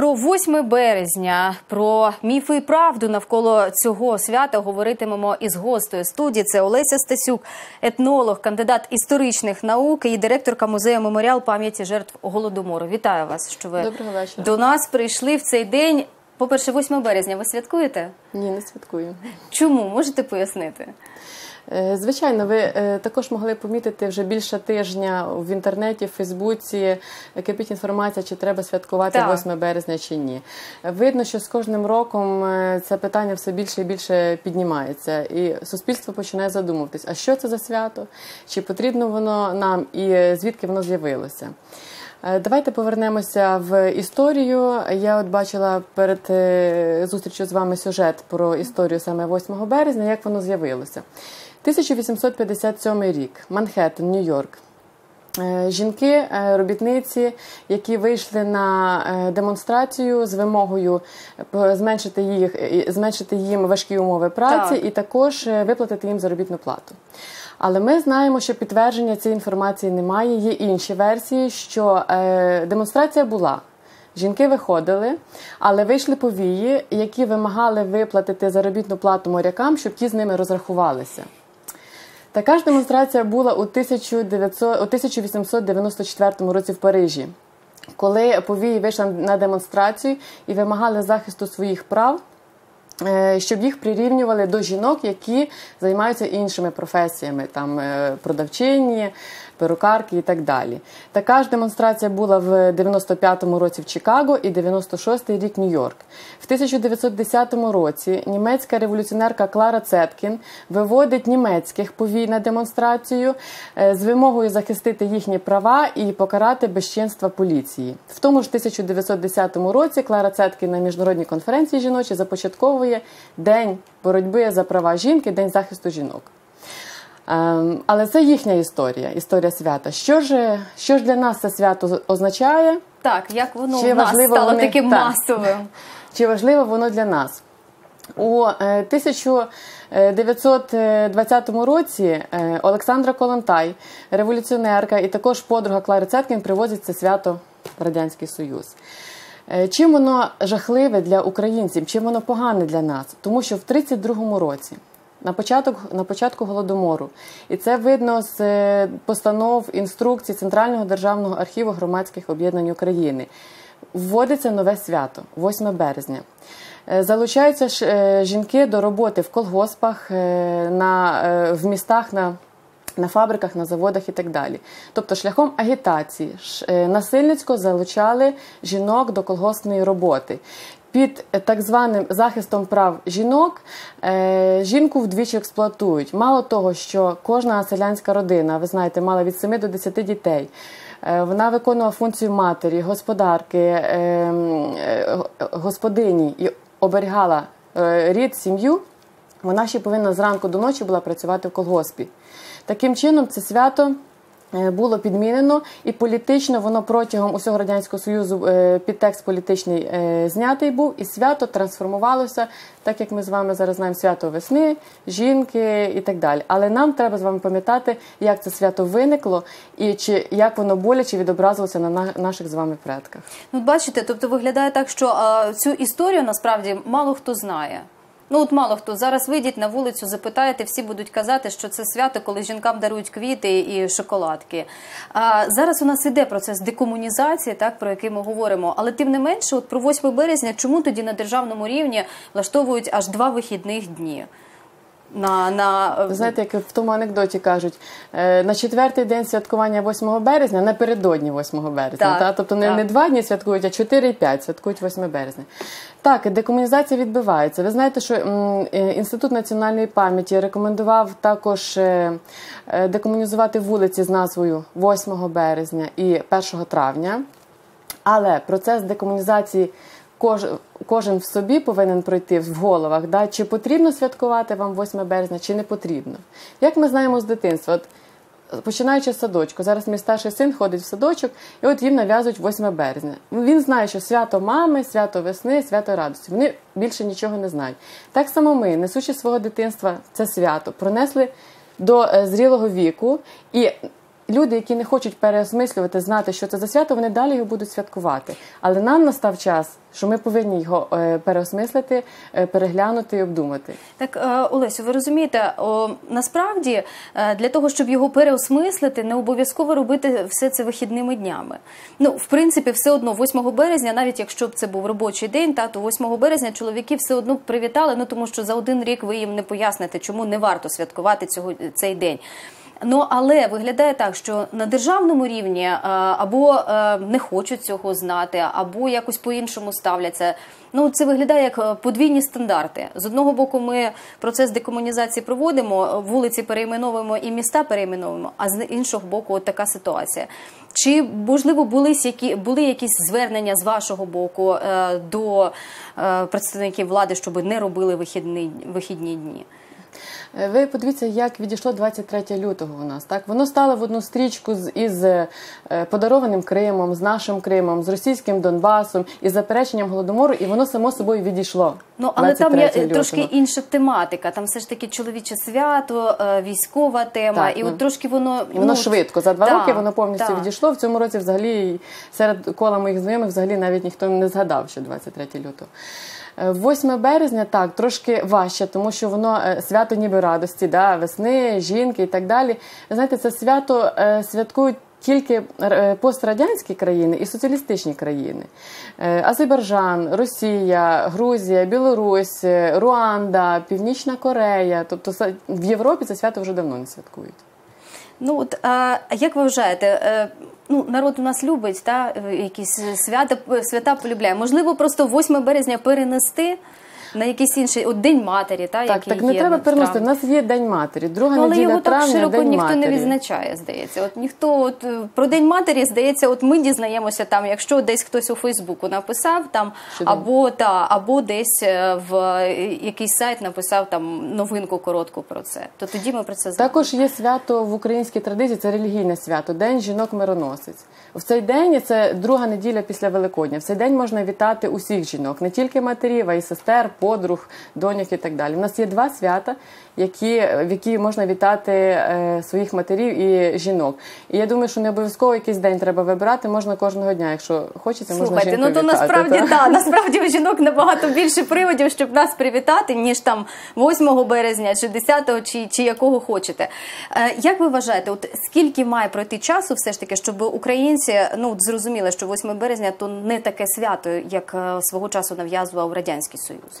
Про 8 березня, про міфи і правду навколо цього свята говоритимемо із гостею студії. Це Олеся Стасюк, етнолог, кандидат історичних наук і директорка музею меморіал пам'яті жертв голодомору. Вітаю вас, що ви Доброго вечора. до нас прийшли в цей день. По перше, 8 березня. Ви святкуєте? Ні, не святкую. Чому можете пояснити? Е, Звичайно, ви е, також могли помітити вже більше тижня в інтернеті, в Фейсбуці кипить інформація, чи треба святкувати Так. 8 березня чи ні. Видно, що з кожним роком е, це питання все більше і більше піднімається, і суспільство починає задумуватись, а що це за свято, чи потрібно воно нам, і е, звідки воно з'явилося. Е, Давайте повернемося в історію. Я от бачила перед е, зустрічю з вами сюжет про історію саме 8 березня, як воно з'явилося. 1857 рік, Манхеттен, Нью-Йорк. Е, Жінки, е, робітниці, які вийшли на е, демонстрацію з вимогою зменшити їх, зменшити їм важкі умови праці Так. і також виплатити їм заробітну плату. Але ми знаємо, що підтвердження цієї інформації немає. Є інші версії, що демонстрація була. Жінки виходили, але вийшли повії, які вимагали виплатити заробітну плату морякам, щоб ті з ними розрахувалися. Така ж демонстрація була у 1894 році в Парижі, коли повії вийшли на демонстрацію і вимагали захисту своїх прав, е, щоб їх прирівнювали до жінок, які займаються іншими професіями, там е, продавчині, перукарки і так далі. Така ж демонстрація була в 95-му році в Чикаго і 96-й рік Нью-Йорк. В 1910 році німецька революціонерка Клара Цеткін виводить німецьких повій на демонстрацію е, з вимогою захистити їхні права і покарати безчинства поліції. В тому ж 1910 році Клара Цеткін на міжнародній конференції жіночі започатковує День боротьби за права жінки, День захисту жінок. Ем, Але це їхня історія, історія свята. Що ж, що ж для нас це свято означає? Так, як воно Чи в нас стало вони- таким так. масовим? Чи важливо воно для нас? У е, 1920 році е, Олександра Колонтай, революціонерка і також подруга Клари Цеткін привозять це свято в Радянський Союз. Е, Чим воно жахливе для українців, чим воно погане для нас? Тому що в 32-му році, на початок, на початку голодомору, і це видно з е, постанов інструкцій Центрального державного архіву громадських об'єднань України. Вводиться нове свято 8 березня. Е, Залучаються е, жінки до роботи в колгоспах, на, в містах на на фабриках, на заводах і так далі. Тобто, шляхом агітації насильницько залучали жінок до колгоспної роботи. Під е, так званим захистом прав жінок е, жінку вдвічі експлуатують. Мало того, що кожна селянська родина, ви знаєте, мала від 7 до 10 дітей. Е, Вона виконувала функцію матері, господарки, господині і оберігала рід, сім'ю. Вона ще повинна зранку до ночі була працювати в колгоспі. Таким чином, це свято було підмінено, і політично воно протягом усього радянського союзу е, підтекст політичний е, знятий був, і свято трансформувалося, так як ми з вами зараз знаємо, свято весни, жінки і так далі. Але нам треба з вами пам'ятати, як це свято виникло і чи як воно боляче відобразилося на- наших з вами предках. Ну, бачите, тобто виглядає так, що а, цю історію насправді мало хто знає. Ну от мало хто зараз вийдіть на вулицю, запитаєте, всі будуть казати, що це свято, коли жінкам дарують квіти і шоколадки. А зараз у нас іде процес декомунізації, так про який ми говоримо. Але тим не менше, от про 8 березня, чому тоді на державному рівні влаштовують аж два вихідних дні? На, на Ви знаєте, як в тому анекдоті кажуть, е, на четвертий день святкування 8 березня, напередодні 8 березня. Так, та? Тобто не, так. не два дні святкують, а 4 і 5 святкують 8 березня. Так, декомунізація відбувається. Ви знаєте, що е, Інститут національної пам'яті рекомендував також е, декомунізувати вулиці з назвою 8 березня і 1 травня. Але процес декомунізації кож, кожен в собі повинен пройти в головах, да, чи потрібно святкувати вам 8 березня, чи не потрібно. Як ми знаємо з дитинства, от, починаючи з садочку, зараз мій старший син ходить в садочок, і от їм нав'язують 8 березня. Він знає, що свято мами, свято весни, свято радості. Вони більше нічого не знають. Так само ми, несучи свого дитинства це свято, пронесли до е, зрілого віку і люди, які не хочуть переосмислювати, знати, що це за свято, вони далі його будуть святкувати. Але нам настав час, що ми повинні його е, переосмислити, е, переглянути і обдумати. Так, е, Олесю, ви розумієте, насправді для того, щоб його переосмислити, не обов'язково робити все це вихідними днями. Ну, в принципі, все одно 8 березня, навіть якщо б це був робочий день, та то 8 березня чоловіки все одно привітали. Ну тому що за один рік ви їм не поясните, чому не варто святкувати цього цей день. Ну але виглядає так, що на державному рівні е, або е, не хочуть цього знати, або якось по-іншому ставляться. Ну це виглядає як е, подвійні стандарти. З одного боку, ми процес декомунізації проводимо, вулиці перейменовуємо і міста перейменовуємо. А з іншого боку, от така ситуація. Чи можливо були які були якісь звернення з вашого боку до представників влади, щоб не робили вихідні, вихідні дні? Е, Ви подивіться, як відійшло 23 лютого у нас. Так воно стало в одну стрічку з із е, подарованим Кримом, з нашим Кримом, з російським Донбасом із запереченням голодомору, і воно само собою відійшло. Ну але там є 23 трошки інша тематика. Там все ж таки чоловіче свято, е, військова тема, Так, і ну, от трошки воно І воно ну, швидко. За два так, роки воно повністю так. відійшло. В цьому році взагалі серед кола моїх знайомих взагалі навіть ніхто не згадав, що 23 лютого. Е, 8 березня так трошки важче, тому що воно е, свято ніби радості, да, весни, жінки і так далі. Знаєте, це свято е, святкують. Тільки е, пострадянські країни і соціалістичні країни: Е, Азербайджан, Росія, Грузія, Білорусь, е, Руанда, Північна Корея. Тобто в Європі це свято вже давно не святкують. Ну от а як ви вважаєте? е, Ну, народ у нас любить та е, якісь свята свята полюбляє. Можливо, просто 8 березня перенести на якийсь інший от день матері, та Так, який так не є треба переносити. У нас є День матері, друга Ну, але неділя його так травня, широко День ніхто матері. не відзначає, здається. От ніхто от е, про день матері, здається, от ми дізнаємося там, якщо десь хтось у Фейсбуку написав там, Що або та або десь е, в е, якийсь сайт написав там новинку коротку про це. То тоді ми про це знаємо. Також є свято в українській традиції, це релігійне свято, День жінок-мироносець. В цей день це друга неділя після Великодня. В цей день можна вітати усіх жінок, не тільки матерів, а й сестер, подруг, доньок і так далі. У нас є два свята, які, в які можна вітати е, своїх матерів і жінок. І я думаю, що не обов'язково якийсь день треба вибирати, можна кожного дня, якщо хочеться, можна Слухайте, жінку ну то вітати, насправді та. насправді у жінок набагато більше приводів, щоб нас привітати, ніж там 8 березня, чи 10, чи, чи якого хочете. Е, як ви вважаєте, от скільки має пройти часу, все ж таки, щоб українці ну зрозуміли, що 8 березня то не таке свято, як е, свого часу нав'язував радянський союз?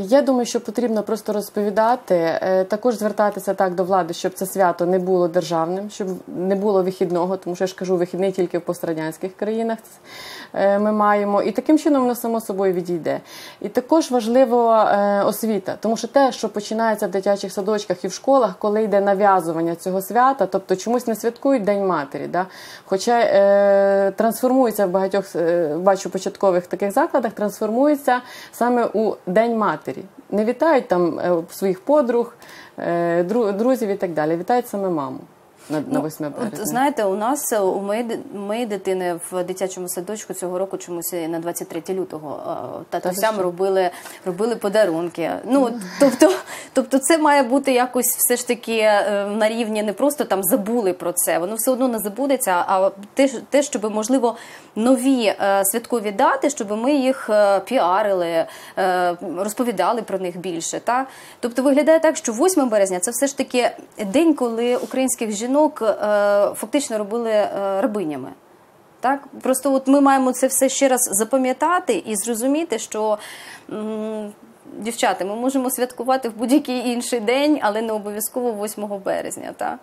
Я думаю, що потрібно просто розповідати, е, також звертатися так до влади, щоб це свято не було державним, щоб не було вихідного, тому що я ж кажу, вихідний тільки в пострадянських країнах е, ми маємо. І таким чином воно само собою відійде. І також важливо е, освіта, тому що те, що починається в дитячих садочках і в школах, коли йде нав'язування цього свята, тобто чомусь не святкують День матері, да? хоча е, трансформується в багатьох е, бачу початкових таких закладах, трансформується саме у День матері. Не вітають там е, своїх подруг, е, друзів і так далі. Вітають саме маму на, на 8 березня. Ну, От, знаєте, у нас е, у моєї, моєї дитини в дитячому садочку цього року чомусь на 23 лютого татусям що? робили, робили подарунки. Ну тобто, тобто, це має бути якось все ж таки на рівні не просто там забули про це, воно все одно не забудеться. А те, те щоб можливо нові е, святкові дати, щоб ми їх е, піарили, е, розповідали про них більше. Та? Тобто виглядає так, що 8 березня це все ж таки день, коли українських жінок фактично робили рабинями. Так, просто от ми маємо це все ще раз запам'ятати і зрозуміти, що дівчата, ми можемо святкувати в будь-який інший день, але не обов'язково 8 березня. Так?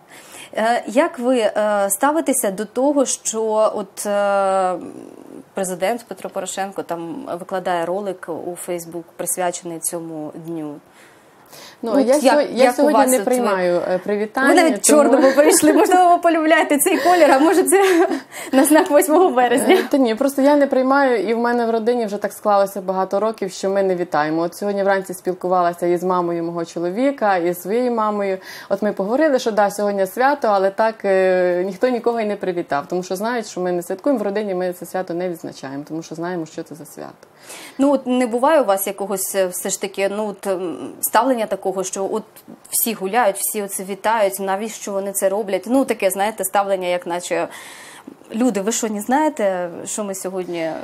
Е, як ви е, ставитеся до того, що от е, президент Петро Порошенко там викладає ролик у Фейсбук, присвячений цьому дню? Ну, Ну, я, як- я як сьогодні не приймаю е, привітання. Ви навіть тому- чорному перейшли, можливо, ви полюбляєте цей колір, а може це на знак 8 березня. Е, Та ні, просто я не приймаю, і в мене в родині вже так склалося багато років, що ми не вітаємо. От сьогодні вранці спілкувалася із мамою мого чоловіка, і своєю мамою. От ми поговорили, що да, сьогодні свято, але так е, ніхто нікого й не привітав, тому що знають, що ми не святкуємо. В родині ми це свято не відзначаємо, тому що знаємо, що це за свято. Ну от не буває у вас якогось е, все ж таки ну от ставлення ставлення такого, що от всі гуляють, всі оце вітають, навіщо вони це роблять? Ну таке, знаєте, ставлення, як наче. Люди, ви що не знаєте, що ми сьогодні е,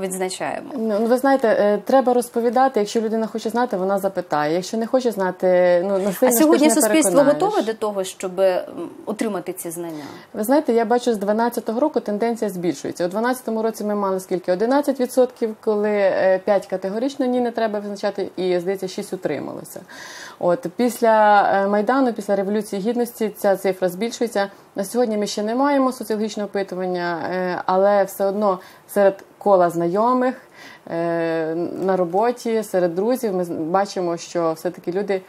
відзначаємо? Ну, ну, ви знаєте, е, треба розповідати. Якщо людина хоче знати, вона запитає. Якщо не хоче знати, ну насильно А сьогодні ж не суспільство готове до того, щоб отримати ці знання? Ви знаєте, я бачу з 12-го року тенденція збільшується. У 12-му році ми мали скільки? 11%, коли 5 категорично ні не треба визначати, і здається, 6 утрималося. От після е, майдану, після революції гідності, ця цифра збільшується. На сьогодні ми ще не маємо соціологічного опитування, е, але все одно серед кола знайомих е, на роботі, серед друзів, ми бачимо, що все-таки люди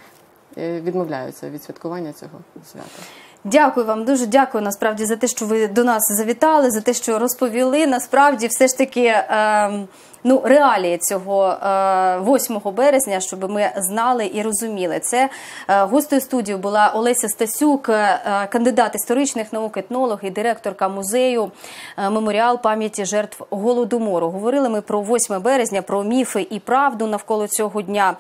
е, відмовляються від святкування цього свята. Дякую вам, дуже дякую насправді за те, що ви до нас завітали, за те, що розповіли. Насправді, все ж таки. ем, Ну, реалії цього е, 8 березня, щоб ми знали і розуміли. Це е, гостею студії була Олеся Стасюк, е, кандидат історичних наук, етнолог і директорка музею е, меморіал пам'яті жертв голодомору. Говорили ми про 8 березня, про міфи і правду навколо цього дня.